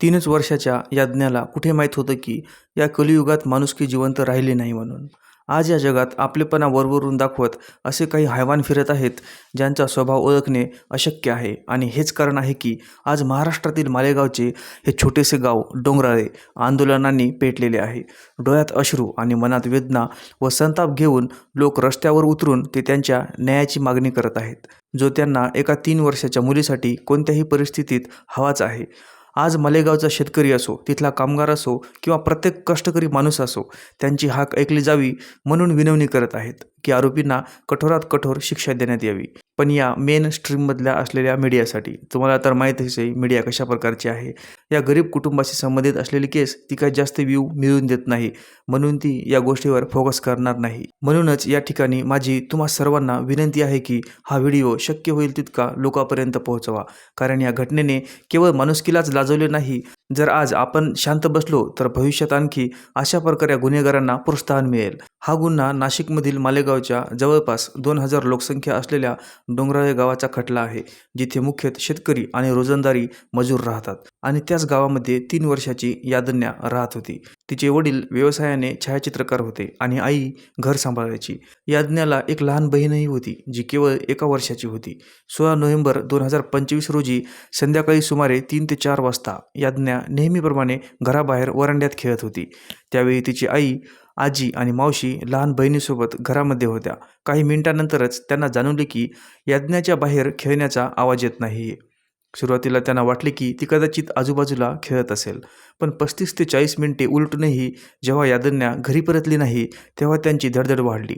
तीनच वर्षाच्या याज्ञाला कुठे माहीत होतं की या कलियुगात माणुसकी जिवंत राहिली नाही म्हणून? आज या जगात आपलेपणा वरवरून दाखवत असे काही हैवान फिरत आहेत ज्यांचा स्वभाव ओळखणे अशक्य आहे. आणि हेच कारण आहे की आज महाराष्ट्रातील मालेगावचे हे छोटेसे गाव डोंगराळे आंदोलनांनी पेटलेले आहे. डोळ्यात अश्रू आणि मनात वेदना व संताप घेऊन लोक रस्त्यावर उतरून ते त्यांच्या न्यायाची मागणी करत आहेत जो त्यांना एका तीन वर्षाच्या मुलीसाठी कोणत्याही परिस्थितीत हवाच आहे. आज मालेगावचा शेतकरी असो तिथला कामगार असो किंवा प्रत्येक कष्टकरी माणूस असो त्यांची हाक ऐकली जावी म्हणून विनवणी करत आहेत की आरोपींना कठोरात कठोर शिक्षा देण्यात यावी. पण या मेन स्ट्रीममधल्या असलेल्या मीडियासाठी तुम्हाला तर माहीतच आहे मीडिया कशा प्रकारची आहे. या गरीब कुटुंबाशी संबंधित असलेली केस ती काय जास्त व्ह्यू मिळवून देत नाही म्हणून ती या गोष्टीवर फोकस करणार नाही. म्हणूनच या ठिकाणी माझी तुम्हा सर्वांना विनंती आहे की हा व्हिडिओ शक्य होईल तितका लोकांपर्यंत पोहोचवा कारण या घटनेने केवळ माणुसकीलाच लाज गाजवले नाही. जर आज आपण शांत बसलो तर भविष्यात आणखी अशा प्रकारे गुन्हेगारांना प्रोत्साहन मिळेल. हा गुन्हा नाशिकमधील मालेगावच्या जवळपास दोन हजार लोकसंख्या असलेल्या डोंगराळे गावाचा खटला आहे जिथे मुख्यतः शेतकरी आणि रोजंदारी मजूर राहतात. आणि त्याच गावामध्ये तीन वर्षाची यादन्या राहत होती. तिचे वडील व्यवसायाने छायाचित्रकार होते आणि आई घर सांभाळायची. याज्ञाला एक लहान बहीणही होती जी केवळ एका वर्षाची होती. सोळा नोव्हेंबर दोन हजार पंचवीस रोजी संध्याकाळी सुमारे तीन ते चार वाजता याज्ञा नेहमीप्रमाणे घराबाहेर वरांड्यात खेळत होती. त्यावेळी तिची आई आजी आणि मावशी लहान बहिणीसोबत घरामध्ये होत्या. काही मिनिटांनंतरच त्यांना जाणवले की याज्ञाच्या बाहेर खेळण्याचा आवाज येत नाही सुरुवातीला त्यांना वाटले की ती कदाचित आजूबाजूला खेळत असेल. पण पस्तीस ते चाळीस मिनिटे उलटूनही जेव्हा यादन्या घरी परतली नाही तेव्हा त्यांची धडधड वाढली.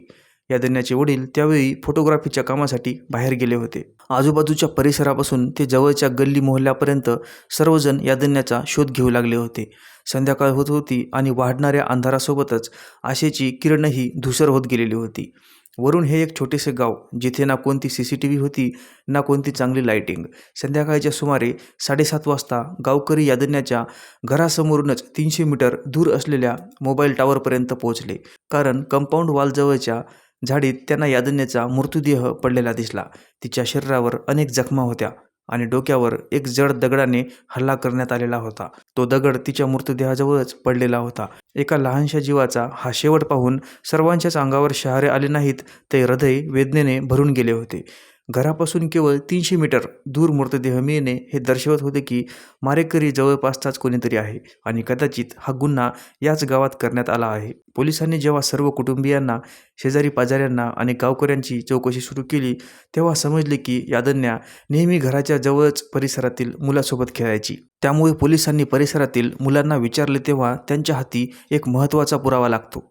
यादन्याचे वडील त्यावेळी फोटोग्राफीच्या कामासाठी बाहेर गेले होते. आजूबाजूच्या परिसरापासून ते जवळच्या गल्ली मोहल्ल्यापर्यंत सर्वजण यादन्याचा शोध घेऊ लागले होते. संध्याकाळ होत होती आणि वाढणाऱ्या अंधारासोबतच आशेची किरणही धुसर होत गेलेली होती. वरून हे एक छोटेसे गाव जिथे ना कोणती सी सी टी व्ही होती ना कोणती चांगली लाईटिंग संध्याकाळच्या सुमारे साडेसात वाजता गावकरी यादन्याच्या घरासमोरूनच तीनशे मीटर दूर असलेल्या मोबाईल टॉवरपर्यंत पोहोचले. कारण कंपाऊंड वॉलजवळच्या झाडीत त्यांना यादन्याचा मृतदेह पडलेला दिसला. तिच्या शरीरावर अनेक जखमा होत्या. आणि डोक्यावर एक जड दगडाने हल्ला करण्यात आलेला होता. तो दगड तिच्या मृतदेहाजवळच पडलेला होता. एका लहानशा जीवाचा हा शेवट पाहून सर्वांच्याच अंगावर शहारे आले नाहीत ते हृदय वेदनेने भरून गेले होते. घरापासून केवळ तीनशे मीटर दूर मृतदेह मिळणे हे दर्शवत होते की मारेकरी जवळपासचाच कोणीतरी आहे आणि कदाचित हा गुन्हा याच गावात करण्यात आला आहे. पोलिसांनी जेव्हा सर्व कुटुंबियांना शेजारी पाजाऱ्यांना आणि गावकऱ्यांची चौकशी सुरू केली तेव्हा समजले की यादन्या नेहमी घराच्या जवळच परिसरातील मुलासोबत खेळायची. त्यामुळे पोलिसांनी परिसरातील मुलांना विचारले तेव्हा त्यांच्या हाती एक महत्त्वाचा पुरावा लागतो.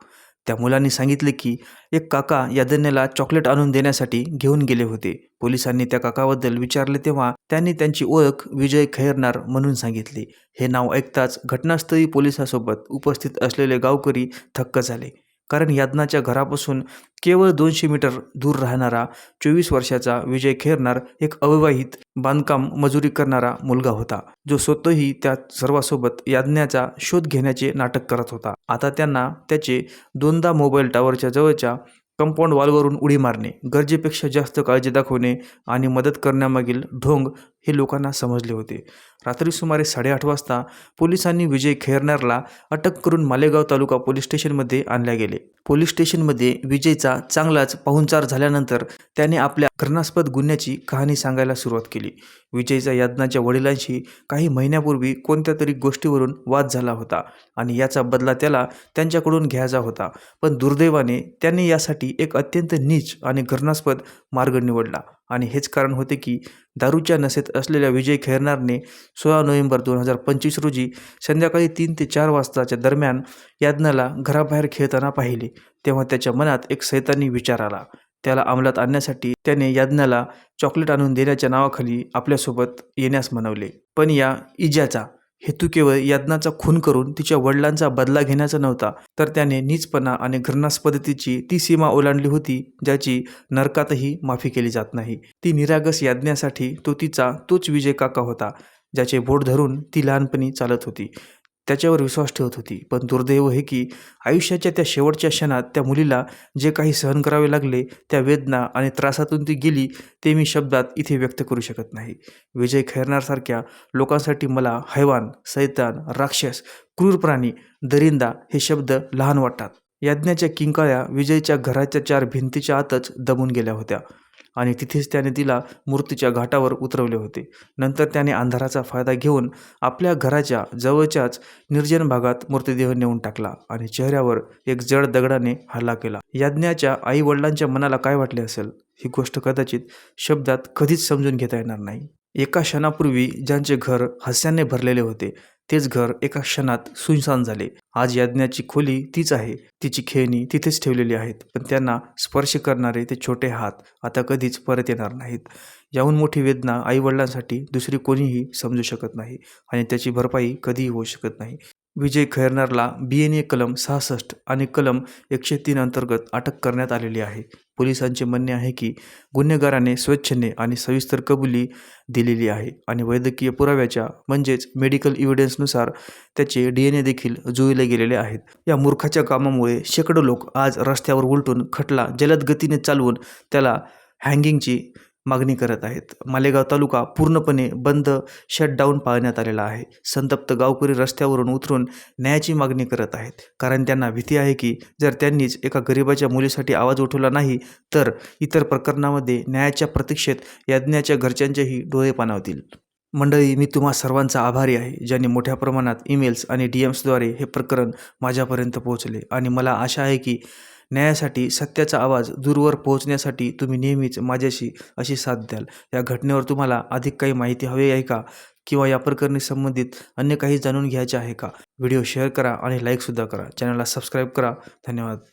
त्या मुलांनी सांगितले की एक काका यादन्याला चॉकलेट आणून देण्यासाठी घेऊन गेले होते. पोलिसांनी त्या काकाबद्दल विचारले तेव्हा त्यांनी त्यांची ओळख विजय खैरनार म्हणून सांगितली. हे नाव ऐकताच घटनास्थळी पोलिसासोबत उपस्थित असलेले गावकरी थक्क झाले. कारण यादनाच्या घरापासून केवळ दोनशे मीटर दूर राहणारा चोवीस वर्षाचा विजय खेरनार एक अविवाहित बांधकाम मजुरी करणारा मुलगा होता. जो स्वतःही त्या सर्वासोबत याज्ञाचा शोध घेण्याचे नाटक करत होता. आता त्यांना त्याचे दोनदा मोबाईल टॉवरच्या जवळच्या कंपाऊंड वॉलवरून उडी मारणे गरजेपेक्षा जास्त काळजी दाखवणे आणि मदत करण्यामागील ढोंग हे लोकांना समजले होते. रात्री सुमारे साडेआठ वाजता पोलिसांनी विजय खैरनारला अटक करून मालेगाव तालुका पोलीस स्टेशनमध्ये आणल्या गेले. पोलीस स्टेशनमध्ये विजयचा चांगलाच पाहुणचार झाल्यानंतर त्याने आपल्या घृणास्पद गुन्ह्याची कहाणी सांगायला सुरुवात केली. विजयचा यादनाच्या वडिलांशी काही महिन्यापूर्वी कोणत्या तरी गोष्टीवरून वाद झाला होता आणि याचा बदला त्याला त्यांच्याकडून घ्यायचा होता. पण दुर्दैवाने त्यांनी यासाठी एक अत्यंत नीच आणि घृणास्पद मार्ग निवडला. आणि हेच कारण होते की दारूच्या नशेत असलेल्या विजय खैरनारने सोळा नोव्हेंबर दोन हजार पंचवीस रोजी संध्याकाळी तीन ते चार वाजताच्या दरम्यान यादनाला घराबाहेर खेळताना पाहिले. तेव्हा त्याच्या मनात एक सैतानी विचार आला. त्याला अंमलात आणण्यासाठी त्याने याज्ञाला चॉकलेट आणून देण्याच्या नावाखाली आपल्यासोबत येण्यास म्हणवले पण या इजाचा हेतू केवळ याज्ञाचा खून करून तिच्या वडिलांचा बदला घेण्याचा नव्हता तर त्याने नीचपणा आणि घृणास्पदतेची ती सीमा ओलांडली होती ज्याची नरकातही माफी केली जात नाही. ती निरागस याज्ञासाठी तो तिचा तोच विजय काका होता ज्याचे बोट धरून ती लहानपणी चालत होती. त्याच्यावर विश्वास ठेवत होती. पण दुर्दैव हे की आयुष्याच्या त्या शेवटच्या क्षणात त्या मुलीला जे काही सहन करावे लागले त्या वेदना आणि त्रासातून ती गेली ते मी शब्दात इथे व्यक्त करू शकत नाही. विजय खैरनारसारख्या लोकांसाठी मला हैवान सैतान राक्षस क्रूर प्राणी दरिंदा हे शब्द लहान वाटतात. यज्ञाच्या किंकाळ्या विजयच्या घराच्या चार भिंतीच्या आतच दबून गेल्या होत्या आणि तिथेच त्याने तिला मूर्तीच्या घाटावर उतरवले होते. नंतर त्याने अंधाराचा फायदा घेऊन आपल्या घराच्या जवळच्याच निर्जन भागात मृतदेह नेऊन टाकला आणि चेहऱ्यावर एक जड दगडाने हल्ला केला. याज्ञाच्या आई वडिलांच्या मनाला काय वाटले असेल? ही गोष्ट कदाचित शब्दात कधीच समजून घेता येणार नाही. एका क्षणापूर्वी ज्यांचे घर हास्याने भरलेले होते तेच घर एका क्षणात सुनसान झाले. आज यज्ञाची खोली तीच आहे. तिची खेळणी तिथेच ठेवलेली आहेत. पण त्यांना स्पर्श करणारे ते छोटे हात आता कधीच परत येणार नाहीत. याहून मोठी वेदना आईवडिलांसाठी दुसरी कोणीही समजू शकत नाही आणि त्याची भरपाई कधीही होऊ शकत नाही. विजय खैरनारला बी एन ए कलम सहासष्ट आणि कलम एकशे तीन अंतर्गत अटक करण्यात आलेली आहे. पोलिसांचे म्हणणे आहे की गुन्हेगाराने स्वेच्छेने आणि सविस्तर कबुली दिलेली आहे आणि वैद्यकीय पुराव्याच्या म्हणजेच मेडिकल इव्हिडन्सनुसार त्याचे डी एन ए देखील जुळले गेलेले आहेत. या मूर्खाच्या कामामुळे शेकडो लोक आज रस्त्यावर उलटून खटला जलद गतीने चालवून त्याला हँगिंगची मागणी करत आहेत. मालेगाव तालुका पूर्णपणे बंद शटडाऊन पाळण्यात आलेला आहे. संतप्त गावकरी रस्त्यावरून उतरून न्यायाची मागणी करत आहेत. कारण त्यांना भीती आहे की जर त्यांनीच एका गरिबाच्या मुलीसाठी आवाज उठवला नाही तर इतर प्रकरणामध्ये न्यायाच्या प्रतीक्षेत याज्ञाच्या घरच्यांचेही डोळे पाणावतील. मंडळी मी तुम्हा सर्वांचा आभारी आहे ज्यांनी मोठ्या प्रमाणात ईमेल्स आणि डी एम्सद्वारे हे प्रकरण माझ्यापर्यंत पोहोचले. आणि मला आशा आहे की न्यायासाठी सत्याचा आवाज दूरवर पोहोचण्यासाठी तुम्ही नेहमीच माझ्याशी अशी साथ द्याल. या घटनेवर तुम्हाला अधिक काही माहिती हवी आहे का? किंवा या प्रकरणी संबंधित अन्य काही जाणून घ्यायचे आहे का? व्हिडिओ शेअर करा आणि लाईकसुद्धा करा. चॅनलला सबस्क्राईब करा. धन्यवाद.